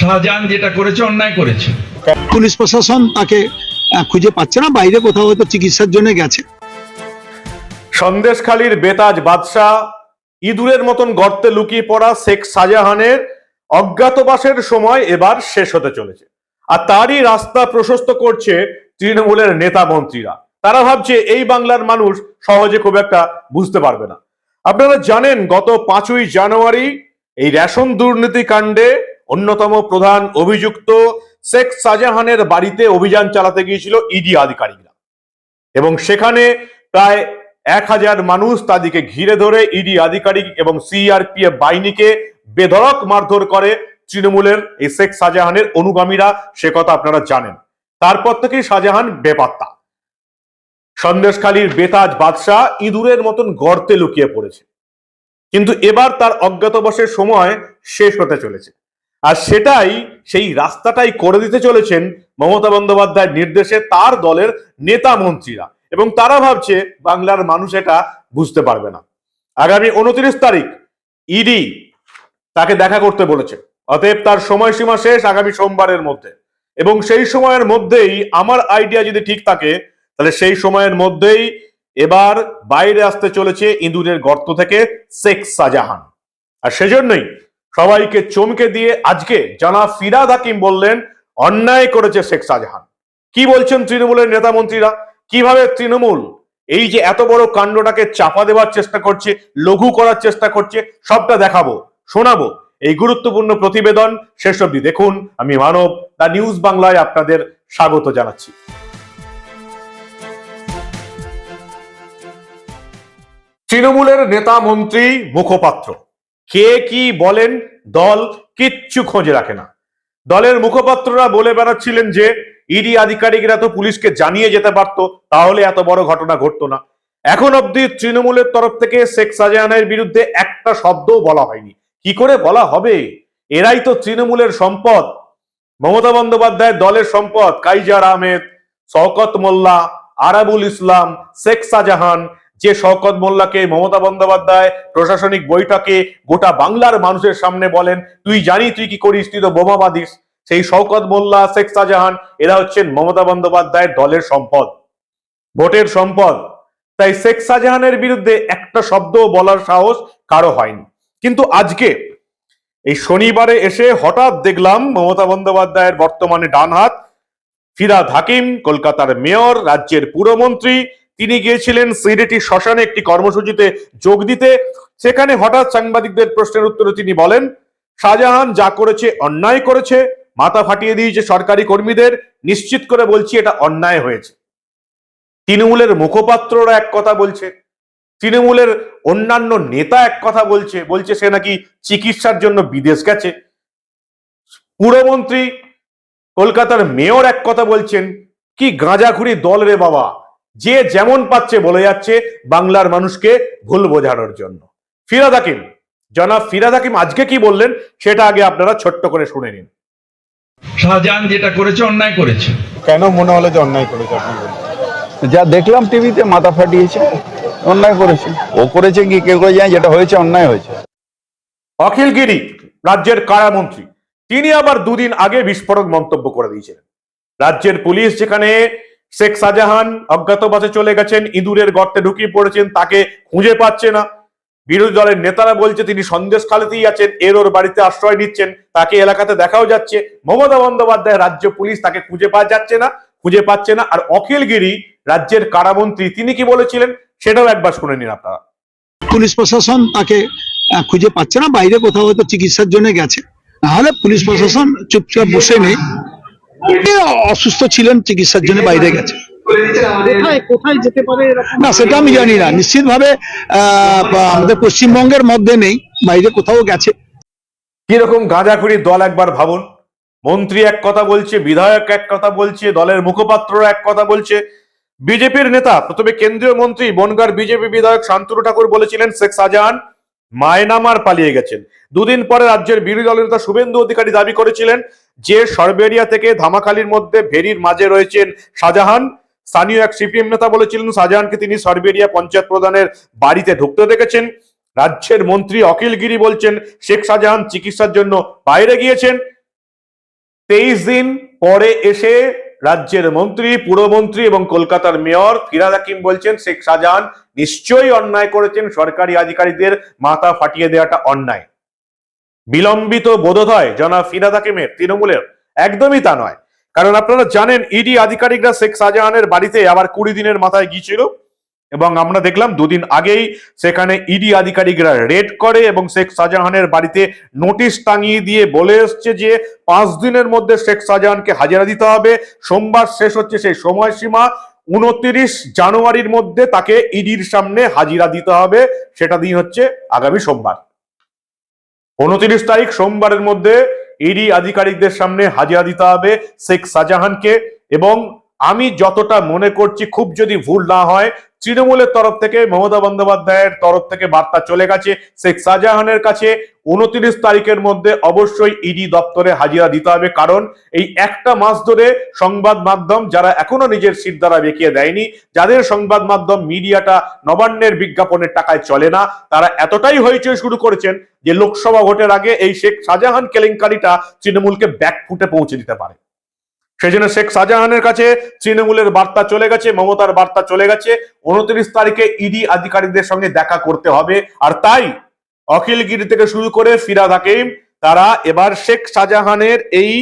শাহজাহান যেটা করেছে অন্যায় করেছে। পুলিশ প্রশাসন তাকে খুঁজে পাচ্ছে না বাইরে কোথাও হয়তো চিকিৎসার জন্য গেছে। সন্দেশখালীর বেতাজ বাদশাহ ইঁদুরের মতন গর্তে লুকিয়ে পড়া শেখ শাহজাহানের অজ্ঞাতবাসের সময় এবার শেষ হতে চলেছে। আর তারই রাস্তা প্রশস্ত করছে তৃণমূলের নেতা মন্ত্রীরা। তারা ভাবছে এই বাংলার মানুষ সহজে খুব একটা বুঝতে পারবে না। আপনারা জানেন গত পাঁচই জানুয়ারি এই রেশন দুর্নীতি কাণ্ডে অন্যতম প্রধান অভিযুক্ত শেখ শাহজাহানের বাড়িতে অভিযান চালাতে গিয়েছিল ইডি আধিকারিকরা। এবং সেখানে প্রায় এক হাজার মানুষ তাদেরকে ঘিরে ধরে ইডি আধিকারিক এবং সিআরপিএফ বাহিনীকে বেধড়ক মারধর করে তৃণমূলের এই শেখ শাহজাহানের অনুগামীরা, সে কথা আপনারা জানেন। তারপর থেকেই শাহজাহান বেপাত্তা। সন্দেশখালীর বেতাজ বাদশাহ ইঁদুরের মতন গর্তে লুকিয়ে পড়েছে। কিন্তু এবার তার অজ্ঞাতবাসের সময় শেষ হতে চলেছে। আর সেটাই সেই রাস্তাটাই করে দিতে চলেছেন মমতা বন্দ্যোপাধ্যায়ের নির্দেশে তার দলের নেতা মন্ত্রীরা। এবং তারা ভাবছে বাংলার মানুষ এটা বুঝতে পারবে না। আগামী উনত্রিশ তারিখ ইডি তাকে দেখা করতে বলেছে। অতএব তার সময়সীমা শেষ আগামী সোমবারের মধ্যে। এবং সেই সময়ের মধ্যেই আমার আইডিয়া যদি ঠিক থাকে, তাহলে সেই সময়ের মধ্যেই এবার বাইরে আসতে চলেছে ইঁদুরের গর্ত থেকে শেখ শাহজাহান। আর সেজন্যই সবাইকে চমকে দিয়ে আজকে জানা ফিরাদ হাকিম বললেন, অন্যায় করেছে শেখ শাহজাহান। কি বলছেন তৃণমূলের নেতা মন্ত্রীরা? কীভাবে তৃণমূল এই যে এত বড় কাণ্ডটাকে চাপা দেওয়ার চেষ্টা করছে, লঘু করার চেষ্টা করছে, সবটা দেখাবো, শোনাবো। এই গুরুত্বপূর্ণ প্রতিবেদন শেষ অবধি দেখুন। আমি মানব, দা নিউজ বাংলায় আপনাদের স্বাগত জানাচ্ছি। তৃণমূলের নেতা মন্ত্রী মুখপাত্র। কে কি বলেন, দল কিচ্ছু খোঁজে রাখে না। দলের মুখপাত্ররা বলে বেড়াচ্ছিলেন যে, ইডি আধিকারিকরা তো পুলিশকে জানিয়ে যেতে পারতো, তাহলে এত বড় ঘটনা ঘটতো না। এখন অব্দি তৃণমূলের তরফ থেকে শেখ শাহজাহানের বিরুদ্ধে একটা শব্দও বলা হয়নি। কি করে বলা হবে? এরাই তো তৃণমূলের সম্পদ। মমতা বন্দ্যোপাধ্যায়ের দলের সম্পদ, কাইজার আহমেদ, শওকত মোল্লা, আরাবুল ইসলাম, শেখ শাহজাহান যে শওকত মোল্লাকে মমতা বন্দ্যোপাধ্যায় প্রশাসনিক বৈঠকে গোটা বাংলার মানুষের সামনে বলেন, তুই জানি তুই কি করিস? তুই তো বোমা বাঁধিস। সেই শওকত মোল্লা, শেখ শাহজাহান, এরা হচ্ছেন মমতা বন্দ্যোপাধ্যায়ের দলের সম্পদ, ভোটের সম্পদ। তাই শেখ শাহজাহানের বিরুদ্ধে একটা শব্দ বলার সাহস কারও হয়নি। কিন্তু আজকে, এই শনিবারে এসে হঠাৎ দেখলাম মমতা বন্দ্যোপাধ্যায়ের বর্তমানে ডান হাত ফিরাদ হাকিম, কলকাতার মেয়র, রাজ্যের পুরমন্ত্রী তিনি গিয়েছিলেন সিলেটি শ্মশানে একটি কর্মসূচিতে যোগ দিতে। সেখানে হঠাৎ সাংবাদিকদের প্রশ্নের উত্তরে তিনি বলেন, শাহজাহান যা করেছে অন্যায় করেছে, মাথা ফাটিয়ে দিয়েছে সরকারি কর্মীদের। নিশ্চিত করে বলছি এটা অন্যায় হয়েছে। তৃণমূলের মুখপাত্ররা এক কথা বলছে, তৃণমূলের অন্যান্য নেতা এক কথা বলছে বলছে সে নাকি চিকিৎসার জন্য বিদেশ গেছে। পুরমন্ত্রী কলকাতার মেয়র এক কথা বলছেন, কি গাঁজাখুরি দল রে বাবা যে যেমন পাচ্ছে বলে যাচ্ছে বাংলার মানুষকে ভুল বোঝানোর জন্য। ফিরাদ হাকিম জনাব ফিরাদ হাকিম আজকে কি বললেন সেটা আগে আপনারা ছোট্ট করে শুনে নিন। শাহজাহান যেটা করেছে অন্যায় করেছে। কেন মনে হলো যে অন্যায় করেছে আপনি যা দেখলাম টিভিতে মাথা ফাটিয়েছে অন্যায় করেছে। ও করেছে কি কেউ করে যায় যেটা হয়েছে অন্যায় হয়েছে। অখিল গিরি রাজ্যের কারামন্ত্রী তিনি আবার দুদিন আগে বিস্ফোরক মন্তব্য করে দিয়েছিলেন। রাজ্যের পুলিশ যেখানে শেখ শাহজাহান অজ্ঞাতবাসে চলে গেছেন, ইঁদুরের গর্তে ঢুকিয়ে পড়েছেন, তাকে খুঁজে পাচ্ছে না। বিরোধী দলের নেতারা বলছে, তিনি সন্দেশ খালিতেই আছেন, এর ওর বাড়িতে আশ্রয় নিচ্ছেন, তাকে এলাকাতে দেখাও যাচ্ছে। মমতা বন্দ্যোপাধ্যায় রাজ্য পুলিশ তাকে খুঁজে পাওয়া যাচ্ছে না, খুঁজে পাচ্ছে না। আর অখিল গিরি, রাজ্যের কারামন্ত্রী, তিনি কি বলেছিলেন? সেটাও একবার শুনে নিন আপনারা। পুলিশ প্রশাসন তাকে খুঁজে পাচ্ছে না, বাইরে কোথাও হয়তো চিকিৎসার জন্য গেছে। নাহলে পুলিশ প্রশাসন চুপচাপ বসে নেই। অসুস্থ ছিলেন চিকিৎসার জন্য বাইরে গেছে। কোথায় কোথায় যেতে পারে এরকম? না সেটা আমি জানি না। নিশ্চিতভাবে আহ, বা- আমাদের পশ্চিমবঙ্গের মধ্যে নেই বাইরে কোথাও গেছে। কীরকম গাঁজাখুরি দল একবার ভাবুন। মন্ত্রী এক কথা বলছে বিধায়ক এক কথা বলছে দলের মুখপাত্র এক কথা বলছে। বিজেপির নেতা প্রথমে কেন্দ্রীয় মন্ত্রী বনগার বিজেপি বিধায়ক শান্তনু ঠাকুর বলেছিলেন শেখ শাহজাহান মায়নামার পালিয়ে গেছেন। দুদিন পরে রাজ্যের বিরোধী দলের নেতা শুভেন্দু অধিকারী দাবি করেছিলেন যে সরবেরিয়া থেকে ধামাখালির মধ্যে ভেরির মাঝে রয়েছেন শাহজাহান, স্থানীয় এক সিপিএম নেতা বলেছিলেন, শাহজাহানকে তিনি সরবেরিয়া পঞ্চায়েত প্রধানের বাড়িতে ঢুকতে দেখেছেন। রাজ্যের মন্ত্রী অখিল গিরি বলছেন, শেখ শাহজাহান চিকিৎসার জন্য বাইরে গিয়েছেন। তেইশ দিন পরে এসে রাজ্যের মন্ত্রী, পুরমন্ত্রী এবং কলকাতার মেয়র ফিরাদ হাকিম বলছেন, শেখ শাহজাহান নিশ্চয়ই অন্যায় করেছেন, সরকারি আধিকারিকদের মাথা ফাটিয়ে দেওয়াটা অন্যায়। বিলম্বিত বোধোদয় জনাব ফিরাদ হাকিমের তৃণমূলের একদমই তা নয়। কারণ আপনারা জানেন ইডি আধিকারিকরা শেখ শাহজাহানের বাড়িতে আবার কুড়ি দিনের মাথায় গিয়েছিল এবং আমরা দেখলাম দুদিন আগেই সেখানে ইডি আধিকারিকরা রেড করে এবং শেখ শাহজাহানের বাড়িতে নোটিশ টাঙিয়ে দিয়ে বলে এসছে যে পাঁচ দিনের মধ্যে শেখ শাহজাহানকে হাজিরা দিতে হবে। সোমবার শেষ হচ্ছে সেই সময়সীমা। উনত্রিশ জানুয়ারির মধ্যে তাকে ইডির সামনে হাজিরা দিতে হবে। সেটা দিন হচ্ছে আগামী সোমবার। উনত্রিশ তারিখ সোমবারের মধ্যে ইডি আধিকারিকদের সামনে হাজিরা দিতে হবে শেখ শাহজাহানকে এবং আমি যতটা মনে করছি, খুব যদি ভুল না হয়, তৃণমূলের তরফ থেকে, মমতা বন্দ্যোপাধ্যায়ের তরফ থেকে বার্তা চলে গেছে। শেখ শাহজাহানের কাছে উনত্রিশ তারিখের মধ্যে অবশ্যই ইডি দপ্তরে হাজিরা দিতে হবে। কারণ এই একটা মাস ধরে সংবাদ মাধ্যম যারা এখনও নিজের সিট দ্বারা বেঁকিয়ে দেয়নি, যাদের সংবাদ মাধ্যম মিডিয়াটা নবান্নের বিজ্ঞাপনের টাকায় চলে না, তারা এতটাই হইচই শুরু করেছেন যে লোকসভা ভোটের আগে এই শেখ শাহজাহান কেলেঙ্কারিটা তৃণমূলকে ব্যাকফুটে পৌঁছে দিতে পারে। সেই জন্য শেখ শাহজাহানের কাছে তৃণমূলের বার্তা চলে গেছে, মমতার বার্তা চলে গেছে। উনত্রিশ তারিখে ইডি আধিকারিকদের সঙ্গে দেখা করতে হবে। আর তাই অখিলগিরি থেকে শুরু করে ফিরাদ হাকিম, তারা এবার শেখ শাহজাহানের এই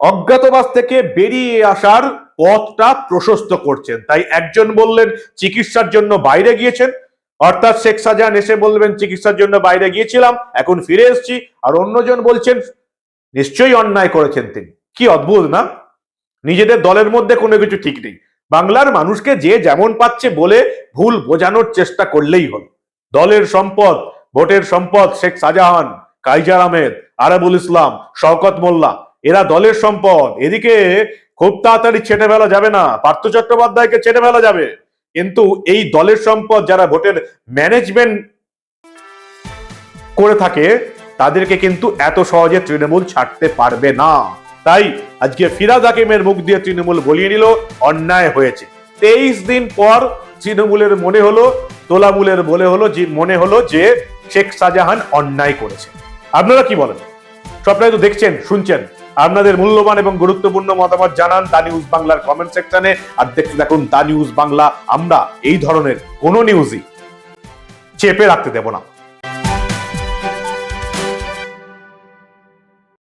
অজ্ঞাতবাস থেকে বেরিয়ে আসার পথটা প্রশস্ত করছেন। তাই একজন বললেন, চিকিৎসার জন্য বাইরে গিয়েছেন। অর্থাৎ শেখ শাহজাহান এসে বলবেন, চিকিৎসার জন্য বাইরে গিয়েছিলাম, এখন ফিরে এসেছি। আর অন্যজন বলছেন, নিশ্চয়ই অন্যায় করেছেন তিনি। কি অদ্ভুত, না? নিজেদের দলের মধ্যে কোনো কিছু ঠিক নেই। বাংলার মানুষকে যে যেমন পাচ্ছে বলে ভুল বোঝানোর চেষ্টা করলেই হলো। দলের সম্পদ, ভোটের সম্পদ শেখ শাহজাহান, কাইজার আহমেদ, আরাবুল ইসলাম, শওকত মোল্লা, এরা দলের সম্পদ। এদিকে খুব তাড়াতাড়ি ছেটে ফেলা যাবে না। পার্থ চট্টোপাধ্যায়কে ছেটে ফেলা যাবে। কিন্তু এই দলের সম্পদ যারা ভোটের ম্যানেজমেন্ট করে থাকে, তাদেরকে কিন্তু এত সহজে তৃণমূল ছাড়তে পারবে না। তাই আজকে ফিরাদ হাকিমের মুখ দিয়ে তৃণমূল বলিয়ে নিল, অন্যায় হয়েছে। তেইশ দিন পর তৃণমূলের মনে হলো, তোলামূলের বলে হলো, যে মনে হলো যে শেখ শাহজাহান অন্যায় করেছে। আপনারা কি বলেন? সবটাই তো দেখছেন, শুনছেন। আপনাদের মূল্যবান এবং গুরুত্বপূর্ণ মতামত জানান দা নিউজ বাংলার কমেন্ট সেকশনে, আর দেখতে থাকুন দা নিউজ বাংলা। আমরা এই ধরনের কোনো নিউজই চেপে রাখতে দেব না।